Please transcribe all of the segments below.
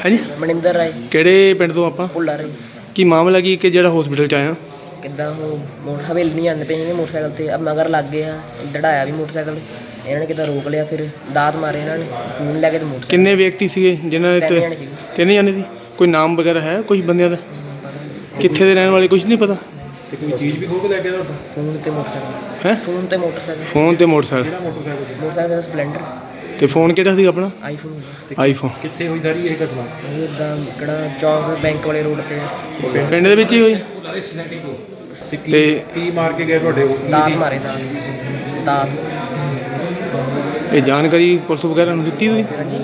ਹਾਂਜੀ? ਮਨਿੰਦਰ ਰਾਏ। ਕਿਹੜੇ ਪਿੰਡ ਤੋਂ ਆਪਾਂ? ਭੁੱਲਾ ਰਾਏ। ਕੀ ਮਾਮਲਾ ਕੀ ਕਿ ਜਿਹੜਾ ਹਸਪੀਟਲ ਚ ਆਇਆ ਕਿੱਦਾਂ ਉਹ ਮੋਟਰ ਹਵੇਲੀ ਨਹੀਂ ਆਉਂਦੇ ਪਏ ਸੀਗੇ ਮੋਟਰਸਾਈਕਲ ਤੇ। ਅਬ ਮਗਰ ਲੱਗ ਗਏ ਆ ਦੜਾਇਆ ਵੀ ਮੋਟਰਸਾਈਕਲ। ਇਹਨਾਂ ਨੇ ਕਿੱਦਾਂ ਰੋਕ ਲਿਆ ਫਿਰ? ਦਾਤ ਮਾਰੇ ਇਹਨਾਂ ਨੇ ਫੋਨ ਲੈ ਕੇ ਤੇ ਮੋਟਰਸਾਈਕਲ। ਕਿੰਨੇ ਵਿਅਕਤੀ ਸੀਗੇ ਜਿਨ੍ਹਾਂ ਨੇ ਤਿੰਨ ਜਾਣੇ ਸੀਗੇ। ਤਿੰਨ ਜਾਣੇ ਸੀ ਕੋਈ ਨਾਮ ਵਗੈਰਾ ਹੈ ਕੋਈ ਬੰਦਿਆਂ ਦਾ? ਕਿੱਥੇ ਦੇ ਰਹਿਣ ਵਾਲੇ ਕੁਝ ਨਹੀਂ ਪਤਾ? ਫੋਨ ਤੇ ਮੋਟਰਸਾਈਕਲ। ਹੈ? ਫੋਨ ਤੇ ਮੋਟਰਸਾਈਕਲ। ਫੋਨ ਤੇ ਮੋਟਰਸਾਈਕਲ। ਮੋਟਰਸਾਈਕਲ ਦਾ ਸਪਲੈਂਡਰ। ਤੇ ਫੋਨ ਕਿਹੜਾ ਸੀ ਆਪਣਾ? ਆਈਫੋਨ ਆਈਫੋਨ ਕਿੱਥੇ ਹੋਈ ਸਾਰੀ ਇਹ ਘਟਨਾ? ਇਹ ਇਦਾਂ ਕਿਹੜਾ ਚੌਂਕ ਬੈਂਕ ਵਾਲੇ ਰੋਡ ਤੇ। ਪਿੰਡ ਦੇ ਵਿੱਚ ਹੀ ਹੋਈ? ਤੇ ਕੀ ਤੇ- ਕੀ ਮਾਰ ਕੇ ਗਏ ਤੁਹਾਡੇ ਉਹ? ਦਾਤ ਮਾਰੇ ਦਾਤ। ਦਾਤ। ਇਹ ਜਾਣਕਾਰੀ ਪੁਲਿਸ ਵਗੈਰਾ ਨੂੰ ਦਿੱਤੀ ਤੁਸੀਂ? ਹਾਂਜੀ।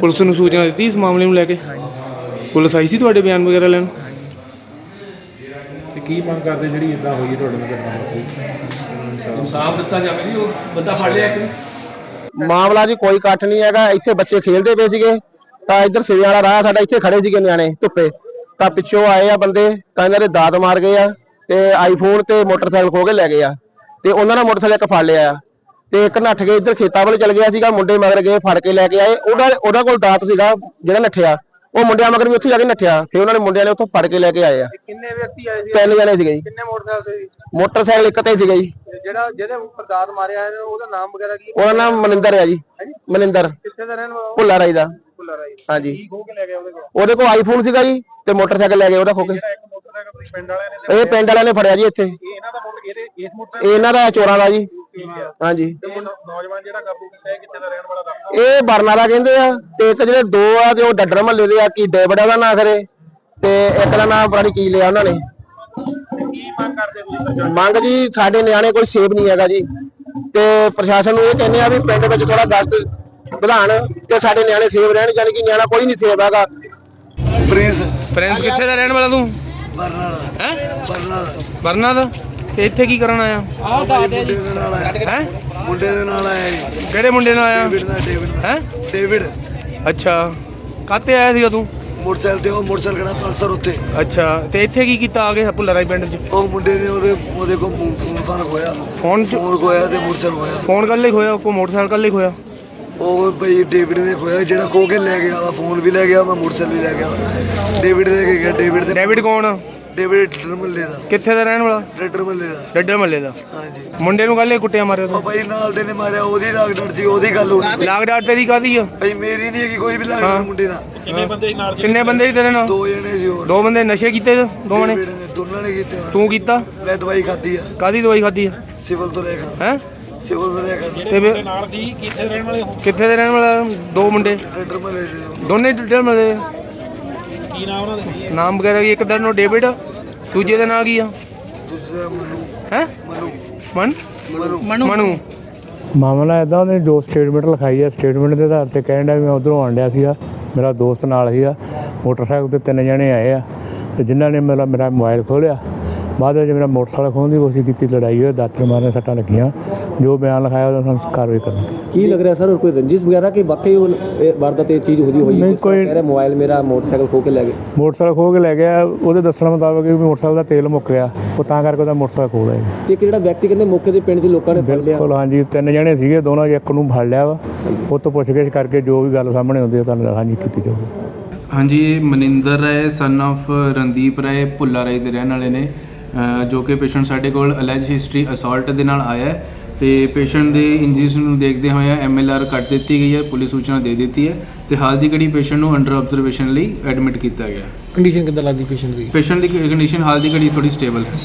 ਪੁਲਿਸ ਨੂੰ ਸੂਚਨਾ ਦਿੱਤੀ ਇਸ ਮਾਮਲੇ ਨੂੰ ਲੈ ਕੇ? ਹਾਂਜੀ। ਪੁਲਿਸ ਆਈ ਸੀ ਤੁਹਾਡੇ ਬਿਆਨ ਵਗੈਰਾ ਲੈਣ? ਹਾਂਜੀ ਤੇ ਕੀ ਮੰਗ ਕਰਦੇ ਜਿਹੜੀ ਇਦਾਂ ਹੋਈ ਹੈ ਤੁਹਾਡੇ ਨਾਲ ਘਟਨਾ ਇਨਸਾਫ ਦਿੱਤਾ ਜਾਵੇ ਜੀ ਉਹ ਬੰਦਾ ਫੜ ਲਿਆ ਇੱਕ ਮਾਮਲਾ ਜੀ ਕੋਈ ਇਕੱਠ ਨਹੀਂ ਹੈਗਾ, ਇੱਥੇ ਬੱਚੇ ਖੇਡਦੇ ਪਏ ਸੀਗੇ, ਤਾਂ ਇੱਧਰ ਸਿਰੇ ਵਾਲਾ ਰਾਹ ਸਾਡਾ ਇੱਥੇ ਖੜੇ ਸੀਗੇ ਨਿਆਣੇ ਧੁੱਪੇ। ਤਾਂ ਪਿੱਛੋਂ ਆਏ ਆ ਬੰਦੇ, ਤਾਂ ਇਹਨਾਂ ਦੇ ਦਾਤ ਮਾਰ ਗਏ ਆ, ਤੇ ਆਈਫੋਨ ਤੇ ਮੋਟਰਸਾਈਕਲ ਖੋ ਕੇ ਲੈ ਗਏ ਆ। ਤੇ ਉਹਨਾਂ ਨੇ ਮੋਟਰਸਾਈਕਲ ਇੱਕ ਫੜ ਲਿਆ ਤੇ ਇੱਕ ਨੱਠ ਕੇ ਇੱਧਰ ਖੇਤਾਂ ਵੱਲ ਚਲ ਗਿਆ ਸੀਗਾ, ਮੁੰਡੇ ਮਗਰ ਗਏ, ਫੜ ਕੇ ਲੈ ਕੇ ਆਏ। ਉਹਦਾ ਉਹਦਾ ਕੋਲ ਦਾਤ ਸੀਗਾ, ਜਿਹੜਾ ਨੱਠਿਆ। ਉਹ ਮੁੰਡਿਆਂ ਮਗਰ ਵੀ ਉੱਥੇ ਜਾ ਕੇ ਨੱਠਿਆ ਫਿਰ ਉਹਨਾਂ ਨੇ ਮੁੰਡਿਆਂ ਨੇ ਉੱਥੋਂ ਫੜ ਕੇ ਲੈ ਕੇ ਆਏ ਆ। ਕਿੰਨੇ ਵਿਅਕਤੀ ਆਏ ਸੀ? ਤਿੰਨ ਜਣੇ ਸੀਗੇ ਜੀ। ਕਿੰਨੇ ਮੋਟਰਸਾਈਕਲ ਸੀ? ਮੋਟਰਸਾਈਕਲ ਇੱਕ ਤੇ ਸੀਗਾ ਜੀ। ਜਿਹੜਾ ਜਿਹਦੇ ਉੱਪਰ ਦਾਤ ਮਾਰਿਆ ਹੈ ਉਹਦਾ ਨਾਮ ਵਗੈਰਾ ਕੀ ਉਹਦਾ ਨਾਮ ਮਨਿੰਦਰ ਆ ਜੀ। ਮਨਿੰਦਰ। ਕਿੱਥੇ ਦਾ ਰਹਿਣ ਵਾਲਾ ਭੁੱਲਾ ਰਾਈ ਦਾ। ਭੁੱਲਾ ਰਾਈ ਹਾਂਜੀ। ਖੋ ਕੇ ਲੈ ਗਿਆ ਉਹਦੇ ਕੋਲ? ਉਹਦੇ ਕੋਲ ਆਈਫੋਨ ਸੀਗਾ ਜੀ ਤੇ ਮੋਟਰਸਾਈਕਲ ਲੈ ਗਏ ਉਹਦਾ ਖੋ ਕੇ। ਇੱਕ ਮੋਟਰਸਾਈਕਲ ਤੁਸੀਂ ਪਿੰਡ ਵਾਲਿਆਂ ਨੇ ਇਹ ਪਿੰਡ ਵਾਲਿਆਂ ਨੇ ਫੜਿਆ ਜੀ ਇੱਥੇ। ਇਹ ਇਹਨਾਂ ਦਾ ਮੋਟਰ ਇਹਦੇ ਇਸ ਮੋਟਰ ਇਹਨਾਂ ਦਾ ਚੋਰਾਂ ਦਾ ਜੀ। ਹਾਂਜੀ। ਨੌਜਵਾਨ ਜਿਹੜਾ ਕਾਬੂ ਕੀਤਾ ਹੈ ਕਿੱਥੇ ਦਾ ਰਹਿਣ ਵਾਲਾ ਦੱਸੋ। ਇਹ ਬਰਨਾਲਾ ਕਹਿੰਦੇ ਆ ਤੇ ਇੱਕ ਜਿਹੜੇ ਦੋ ਆ ਤੇ ਉਹ ਡੱਡਰ ਮਹੱਲੇ ਦੇ ਆ ਕੀ ਡੇਵੜਾ ਦਾ ਨਾਂ ਖਰੇ। ਤੇ ਇੱਕ ਦਾ ਨਾਂ ਪਤਾ ਨੀ ਕੀ ਲਿਆ ਉਹਨਾਂ ਨੇ। ਕੀ ਮੰਗ ਕਰਦੇ ਤੁਸੀਂ ਮੰਗ ਜੀ ਸਾਡੇ ਨਿਆਣੇ ਕੋਈ ਸੇਫ ਨਹੀਂ ਹੈਗਾ ਜੀ। ਤੇ ਪ੍ਰਸ਼ਾਸਨ ਨੂੰ ਇਹ ਕਹਿੰਦੇ ਆ ਵੀ ਪਿੰਡ ਵਿੱਚ ਥੋੜਾ ਗਸ਼ਤ ਵਧਾਣ ਤੇ ਸਾਡੇ ਨਿਆਣੇ ਸੇਫ ਰਹਿਣ ਯਾਨੀ ਕਿ ਨਿਆਣਾ ਕੋਈ ਨਹੀਂ ਸੇਫ ਹੈਗਾ। ਪ੍ਰਿੰਸ। ਪ੍ਰਿੰਸ ਕਿੱਥੇ ਦਾ ਰਹਿਣ ਵਾਲਾ ਤੂੰ? ਬਰਨਾ ਦਾ ਹੈ? ਬਰਨਾ ਦਾ ਬਰਨਾ ਦਾ ਤੇ ਇੱਥੇ ਕੀ ਕਰਨ ਆਇਆ? ਮੁੰਡੇ ਦੇ ਨਾਲ ਆਇਆ। ਹੈ? ਮੁੰਡੇ ਦੇ ਨਾਲ ਆਇਆ ਜੀ। ਕਿਹੜੇ ਮੁੰਡੇ ਨਾਲ ਆਇਆ? ਡੇਵਿਡ ਦਾ ਡੇਵਿਡ। ਹੈ? ਡੇਵਿਡ। ਅੱਛਾ। ਕਾਤੇ ਆਇਆ ਸੀਗਾ ਤੂੰ? ਮੋਟਰਸਾਈਕਲ ਤੇ ਉਹ ਮੋਟਰਸਾਈਕਲ ਖੜਾ ਪਲਸਰ ਉੱਤੇ। ਅੱਛਾ। ਤੇ ਇੱਥੇ ਕੀ ਕੀਤਾ ਆ ਕੇ ਭੁੱਲਰਾਈ ਪਿੰਡ 'ਚ? ਉਹ ਮੁੰਡੇ ਨੇ ਉਹਦੇ ਉਹਦੇ ਕੋਲ ਫੋਨ ਫੋਨ ਫਾਨ ਖੋਇਆ। ਫੋਨ 'ਚ? ਫੋਨ ਖੋਇਆ ਤੇ ਮੋਟਰਸਾਈਕਲ ਖੋਇਆ। ਫੋਨ ਕੱਲ ਹੀ ਖੋਇਆ ਕੋ ਮੋਟਰਸਾਈਕਲ ਕੱਲ ਹੀ ਖੋਇਆ? ਉਹ ਬਈ ਡੇਵਿਡ ਨੇ ਖੋਇਆ ਜਿਹੜਾ ਖੋ ਕੇ ਲੈ ਗਿਆ ਵਾ ਫੋਨ ਵੀ ਲੈ ਗਿਆ ਵਾ ਮੋਟਰਸਾਈਕਲ ਵੀ ਲੈ ਗਿਆ ਵਾ। ਡੇਵਿਡ ਦੇ ਕੇ ਗਿਆ ਡੇਵਿਡ ਦੇ ਡੇਵਿਡ ਕੌਣ ਆ? ਡੇਵਿਡ ਡਰ ਮੱਲੇ ਦਾ। ਕਿੱਥੇ ਦਾ ਰਹਿਣ ਵਾਲਾ? ਡਰ ਮੱਲੇ ਦਾ। ਡੱਡਰ ਮੱਲੇ ਦਾ। ਹਾਂਜੀ। ਮੁੰਡੇ ਨੂੰ ਕੱਲ ਹੀ ਕੁੱਟਿਆ ਮਾਰਿਆ ਉਹ ਤੂੰ ਬਈ ਨਾਲ ਦੇ ਨੇ ਮਾਰਿਆ ਉਹਦੀ ਲਾਗਡਰ ਸੀ ਉਹਦੀ ਗੱਲ ਹੋਣੀ। ਲਾਗ ਡਾਟ ਤੇਰੀ ਕਾਦੀ ਆ? ਬਈ ਮੇਰੀ ਨਹੀਂ ਹੈਗੀ ਕੋਈ ਵੀ ਲਾਗਡਰ ਮੁੰਡੇ ਨਾਲ। ਕਿੰਨੇ ਬੰਦੇ ਸੀ ਤੇਰੇ ਨਾਲ? ਦੋ ਜਣੇ ਸੀ ਹੋਰ। ਦੋ ਬੰਦੇ ਨਸ਼ੇ ਕੀਤੇ ਦੋਵਾਂ ਨੇ? ਡੇਵਿਡ ਨੇ ਦੋਨਾਂ ਨੇ ਕੀਤੇ ਹੋਣੇ। ਤੂੰ ਕੀਤਾ? ਮੈਂ ਦਵਾਈ ਖਾਧੀ ਆ। ਕਾਦੀ ਦਵਾਈ ਖਾਦੀ ਆ? ਸਿਵਲ ਤੋਂ ਲੈ ਕੇ। ਹੈ? ਸਿਵਲ ਤੋਂ ਲੈ ਕੇ। ਤੇ ਫਿਰ- ਕਿੱਥੇ ਦੇ ਰਹਿਣ ਵਾਲਾ ਦੋ ਮੁੰਡੇ। ਟਰੈਕਟਰ ਮਲੇ ਦੇ। ਦੋਨੇ ਡੱਡਰ ਮੱਲੇ ਕੀ ਨਾਮ ਉਹਨਾਂ ਦੇ? ਨਾਮ ਵਗੈਰਾ ਕੀ ਇੱਕ ਦਾ ਨਾਮ ਡੇਵਿਡ ਦੂਜੇ ਦਾ ਨਾਮ ਕੀ ਆ? ਦੂਸਰਾ ਮਨੂ। ਹੈ? ਮਨੂ। ਮਨ? ਮਨੂ। ਮਨੂ। ਮਾਮਲਾ ਇਦਾਂ ਉਹਨੇ ਜੋ ਸਟੇਟਮੈਂਟ ਲਿਖਾਈ ਹੈ ਸਟੇਟਮੈਂਟ ਦੇ ਆਧਾਰ ਤੇ ਕਹਿਣ ਡਿਆ ਵੀ ਮੈਂ ਉਧਰੋਂ ਆਣ ਡਿਆ ਸੀਗਾ। ਮੇਰਾ ਦੋਸਤ ਨਾਲ ਸੀਗਾ। ਮੋਟਰਸਾਈਕਲ ਤੇ ਤਿੰਨ ਜਣੇ ਆਏ ਆ। ਤੇ ਜਿਨ੍ਹਾਂ ਨੇ ਮੇਰਾ ਮੇਰਾ ਮੋਬਾਈਲ ਖੋਲਿਆ ਬਾਅਦ ਵਿੱਚ ਮੇਰਾ ਮੋਟਰਸਾਈਕਲ ਖੋਹਣ ਦੀ ਕੋਸ਼ਿਸ਼ ਕੀਤੀ ਲੜਾਈ ਹੋਈ ਦਾਤਰ ਮਾਰਨ ਸੱਟਾਂ ਲੱਗੀਆਂ। ਜੋ ਬਿਆਨ ਲਿਖਾਇਆ ਉਹਦਾ ਸਾਨੂੰ ਕਾਰਵਾਈ ਕਰਨੀ ਕੀ ਲੱਗ ਰਿਹਾ ਸਰ ਕੋਈ ਰੰਜਿਸ਼ ਵਗੈਰਾ ਕਿ ਵਾਕਈ ਉਹ ਵਾਰਦਾਤ ਇਹ ਚੀਜ਼ ਹੋਦੀ ਹੋਈ ਨਹੀਂ, ਕੋਈ- ਕਹਿ ਰਿਹਾ ਮੋਬਾਈਲ ਮੇਰਾ ਮੋਟਰਸਾਈਕਲ ਖੋ ਕੇ ਲੈ ਗਏ? ਮੋਟਰਸਾਈਕਲ ਖੋਹ ਕੇ ਲੈ ਗਿਆ ਉਹਦੇ ਦੱਸਣ ਮੁਤਾਬਕ ਵੀ ਮੋਟਰਸਾਈਕਲ ਦਾ ਤੇਲ ਮੁੱਕ ਗਿਆ ਉਹ ਤਾਂ ਕਰਕੇ ਉਹਦਾ ਮੋਟਰਸਾਈਕਲ ਖੋਹ ਲਿਆ। ਤੇ ਇੱਕ ਜਿਹੜਾ ਵਿਅਕਤੀ ਕਹਿੰਦੇ ਮੌਕੇ ਦੇ ਪਿੰਡ 'ਚ ਲੋਕਾਂ ਨੇ ਫੜ ਲਿਆ। ਬਿਲਕੁਲ ਹਾਂਜੀ ਤਿੰਨ ਜਣੇ ਸੀਗੇ ਦੋਨਾਂ 'ਚੋਂ ਇੱਕ ਨੂੰ ਫੜ ਲਿਆ ਵਾ। ਉਹ ਤੋਂ ਪੁੱਛਗਿੱਛ ਕਰਕੇ ਜੋ ਵੀ ਗੱਲ ਸਾਹਮਣੇ ਆਉਂਦੀ ਹੈ ਤੁਹਾਨੂੰ ਹਾਂਜੀ ਕੀਤੀ ਜਾਊਗੀ। ਹਾਂਜੀ ਇਹ ਮਨਿੰਦਰ ਰਾਏ ਸਨ of ਰਣਦੀਪ ਰਾਏ ਭੁੱਲਾ ਰਾਏ ਦੇ ਰਹਿਣ ਵਾਲੇ ਨੇ। ਜੋ ਕਿ ਪੇਸ਼ੈਂਟ ਸਾਡੇ ਕੋਲ ਅਲੈਜ ਹਿਸਟਰੀ ਅਸਾਲਟ ਦੇ ਨਾਲ ਆਇਆ ਹੈ ਤੇ ਪੇਸ਼ੈਂਟ ਦੇ ਇੰਜਰੀਜ਼ ਨੂੰ ਦੇਖਦੇ ਹੋਏ ਐਮਐਲਆਰ ਕੱਟ ਦਿੱਤੀ ਗਈ ਹੈ ਪੁਲਿਸ ਸੂਚਨਾ ਦੇ ਦਿੱਤੀ ਹੈ ਤੇ ਹਾਲ ਦੀ ਘੜੀ ਪੇਸ਼ੈਂਟ ਨੂੰ ਅੰਡਰ ਆਬਜ਼ਰਵੇਸ਼ਨ ਲਈ ਐਡਮਿਟ ਕੀਤਾ ਗਿਆ ਕੰਡੀਸ਼ਨ ਕਿੱਦਾਂ ਲੱਗਦੀ ਪੇਸ਼ੈਂਟ ਦੀ? ਪੇਸ਼ੈਂਟ ਦੀ ਕੰਡੀਸ਼ਨ ਹਾਲ ਦੀ ਘੜੀ ਥੋੜੀ ਸਟੇਬਲ ਹੈ।